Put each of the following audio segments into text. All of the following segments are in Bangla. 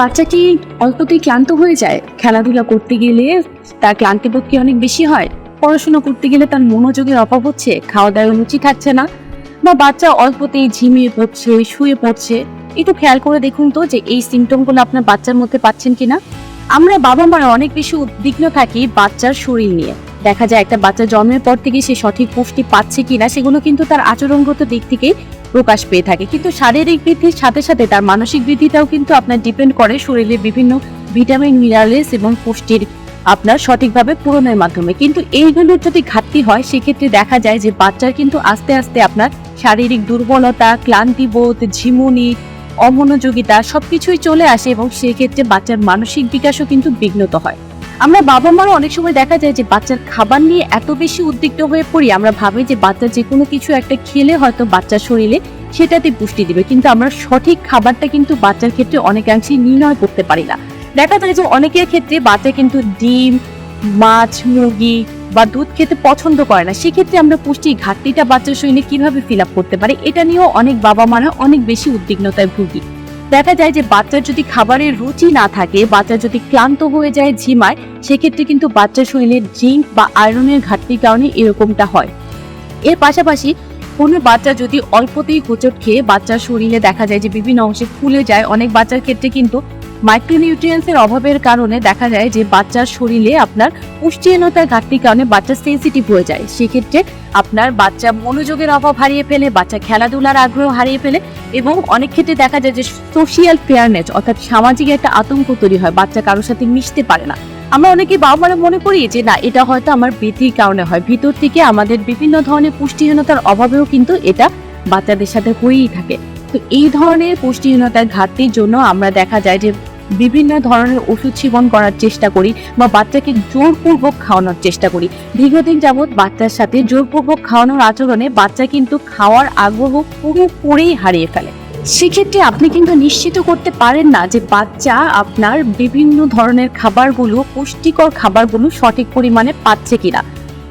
বাচ্চা কি অল্পতেই ক্লান্ত হয়ে যায়। খেলাধুলা করতে গেলে তার ক্লান্তিবোধ কি অনেক বেশি হয়? পড়াশোনা করতে গেলে তার মনোযোগের অভাব হচ্ছে খাওয়া দাওয়া রুচি থাকছে না বা বাচ্চা অল্পতেই ঝিমিয়ে পড়ছে, শুয়ে পড়ছে। একটু খেয়াল করে দেখুন তো যে এই সিমটমগুলো আপনার বাচ্চার মধ্যে পাচ্ছেন কিনা আমরা বাবা মারা অনেক বেশি উদ্বিগ্ন থাকি বাচ্চার শরীর নিয়ে। দেখা যায় একটা বাচ্চা জন্মের পর থেকে সে সঠিক পুষ্টি পাচ্ছে কিনা সেগুলো কিন্তু তার আচরণগত দিক থেকেই প্রকাশ পেয়ে থাকে। কিন্তু শারীরিক বৃদ্ধির সাথে সাথে তার মানসিক বৃদ্ধিটাও কিন্তু আপনার ডিপেন্ড করে শরীরের বিভিন্ন ভিটামিন মিনারেলস এবং পুষ্টির আপনার সঠিকভাবে পূরণের মাধ্যমে। কিন্তু এইগুলোর যদি ঘাটতি হয়, সেক্ষেত্রে দেখা যায় যে বাচ্চার কিন্তু আস্তে আস্তে আপনার শারীরিক দুর্বলতা ক্লান্তিবোধ ঝিমুনি, অমনোযোগিতা সবকিছুই চলে আসে এবং সেক্ষেত্রে বাচ্চার মানসিক বিকাশও কিন্তু বিঘ্নত হয়। আমরা বাবা মারও অনেক সময় দেখা যায় যে বাচ্চার খাবার নিয়ে এত বেশি উদ্বিগ্ন হয়ে পড়ি, আমরা ভাবি যে বাচ্চা যে কোনো কিছু একটা খেলে হয়তো বাচ্চার শরীরে সেটাতে পুষ্টি দিবে, কিন্তু আমরা সঠিক খাবারটা কিন্তু বাচ্চার ক্ষেত্রে অনেকাংশেই নির্ণয় করতে পারি না। দেখা যায় যে অনেকের ক্ষেত্রে বাচ্চা কিন্তু ডিম, মাছ, মুরগি বা দুধ খেতে পছন্দ করে না, সেক্ষেত্রে আমরা পুষ্টির ঘাটতিটা বাচ্চার শরীরে কীভাবে ফিল আপ করতে পারি, এটা নিয়েও অনেক বাবা মারা অনেক বেশি উদ্বিগ্নতায় ভুগি। দেখা যায় যে বাচ্চার যদি খাবারের রুচি না থাকে, বাচ্চা যদি ক্লান্ত হয়ে যায় ঝিমায়, সেক্ষেত্রে কিন্তু বাচ্চার শরীরে জিঙ্ক বা আয়রনের ঘাটতির কারণে এরকমটা হয়। এর পাশাপাশি কোনো বাচ্চা যদি অল্পতেই হোঁচট খেয়ে বাচ্চার শরীরে দেখা যায় যে বিভিন্ন অংশে ফুলে যায়, অনেক বাচ্চার ক্ষেত্রে কিন্তু মাইক্রোনিউট্রিয়েন্টসের অভাবের কারণে দেখা যায় যে বাচ্চার শরীরে আপনার পুষ্টিহীনতার ঘাটতির কারণে বাচ্চা সেন্সিটিভ হয়ে যায়। সেক্ষেত্রে আপনার বাচ্চা মনোযোগের অভাব হারিয়ে ফেলে, বাচ্চা খেলাধুলার আগ্রহ হারিয়ে ফেলে এবং অনেক ক্ষেত্রে দেখা যায় যে সোশিয়াল ফেয়ারনেস অর্থাৎ সামাজিক একটা আতঙ্ক তৈরি হয়, বাচ্চা কারোর সাথে মিশতে পারে না। আমরা অনেকে বাবা মারা মনে করি যে, না, এটা হয়তো আমার বৃদ্ধির কারণে হয়। ভিতর থেকে আমাদের বিভিন্ন ধরনের পুষ্টিহীনতার অভাবেও কিন্তু এটা বাচ্চাদের সাথে হয়েই থাকে। তো এই ধরনের পুষ্টিহীনতার ঘাটতির জন্য আমরা দেখা যায় যে বিভিন্ন ধরনের ওষুধ সেবন করার চেষ্টা করি বা বাচ্চাকে জোরপূর্বক খাওয়ানোর চেষ্টা করি। দীর্ঘদিন যাবৎ বাচ্চার সাথে জোরপূর্বক খাওয়ানোর আচরণে বাচ্চা কিন্তু খাওয়ার আগ্রহ পুরোপুরি হারিয়ে ফেলে। সেক্ষেত্রে আপনি কিন্তু নিশ্চিত করতে পারেন না যে বাচ্চা আপনার বিভিন্ন ধরনের খাবারগুলো পুষ্টিকর খাবারগুলো সঠিক পরিমাণে পাচ্ছে কিনা।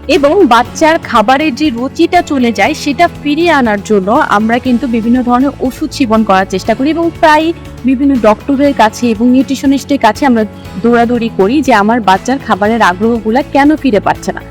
এবং বাচ্চার খাবারের যে রুচিটা চলে যায়, সেটা ফিরিয়ে আনার জন্য আমরা কিন্তু বিভিন্ন ধরনের ওষুধ সেবন করার চেষ্টা করি এবং প্রায় বিভিন্ন ডক্টরের কাছে এবং নিউট্রিশনিস্টের কাছে আমরা দৌড়াদৌড়ি করি যে আমার বাচ্চার খাবারের আগ্রহগুলো কেন ফিরে পাচ্ছে না।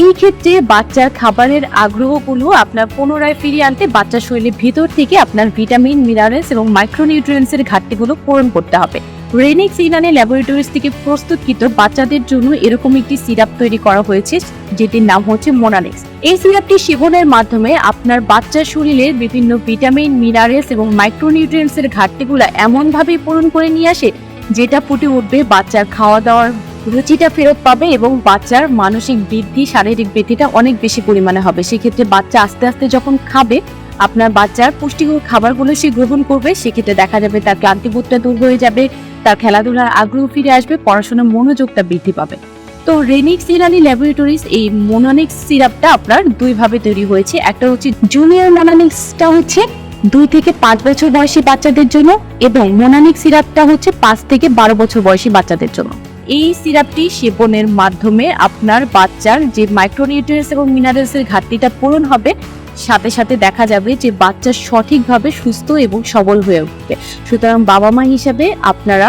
এই ক্ষেত্রে বাচ্চার খাবারের আগ্রহগুলো আপনার পুনরায় ফিরিয়ে আনতে বাচ্চার শরীরের ভিতর থেকে আপনার ভিটামিন, মিনারেলস এবং মাইক্রোনিউট্রিয়েন্টসের ঘাটতিগুলো পূরণ করতে হবে। রেনিক্স ইনানি ল্যাবরেটরিজ থেকে প্রস্তুতকৃত বাচ্চাদের জন্য এরকম একটি সিরাপ তৈরি করা হয়েছে, যেটির নাম হচ্ছে মোনানিক্স এই সিরাপটি সেবনের মাধ্যমে আপনার বাচ্চার শরীরের বিভিন্ন ভিটামিন, মিনারেলস এবং মাইক্রোনিউট্রিয়েন্টসের ঘাটতিগুলো এমনভাবে পূরণ করে নিয়ে আসে, যেটা ফুটে উঠবে বাচ্চার খাওয়া দাওয়ার রুচিটা ফেরত পাবে এবং বাচ্চার মানসিক বৃদ্ধি, শারীরিক বৃদ্ধিটা অনেক বেশি পরিমাণে হবে। সেক্ষেত্রে বাচ্চা আস্তে আস্তে যখন খাবে, আপনার বাচ্চার পুষ্টিকর খাবারগুলো সে গ্রহণ করবে, সেক্ষেত্রে দেখা যাবে তার ক্লান্তিবোধটা দূর হয়ে যাবে তার খেলাধুলার আগ্রহ ফিরে আসবে, পড়াশোনার মনোযোগটা বৃদ্ধি পাবে। তো রেনিক্স ইরানি ল্যাবরেটরিজ এই মোনানিক্স সিরাপটা আপনার দুই ভাবে তৈরি হয়েছে। একটা হচ্ছে জুনিয়র মোনানিক্সটা হচ্ছে দুই থেকে পাঁচ বছর বয়সী বাচ্চাদের জন্য এবং মোনানিক সিরাপটা হচ্ছে পাঁচ থেকে বারো বছর বয়সী বাচ্চাদের জন্য। এই সিরাপটি সেবনের মাধ্যমে আপনার বাচ্চার যে মাইক্রোনিউট্রিয়েন্টস এবং মিনারেলসের ঘাটতিটা পূরণ হবে সাথে সাথে দেখা যাবে যে বাচ্চা সঠিকভাবে সুস্থ এবং সবল হয়ে উঠবে। সুতরাং বাবা মা হিসাবে আপনারা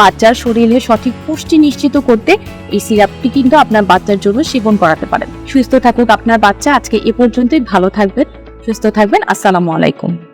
বাচ্চার শরীরে সঠিক পুষ্টি নিশ্চিত করতে এই সিরাপটি কিন্তু আপনার বাচ্চার জন্য সেবন করাতে পারেন। সুস্থ থাকুক আপনার বাচ্চা। আজকে এ পর্যন্তই। ভালো থাকবেন, সুস্থ থাকবেন। আসসালামু আলাইকুম।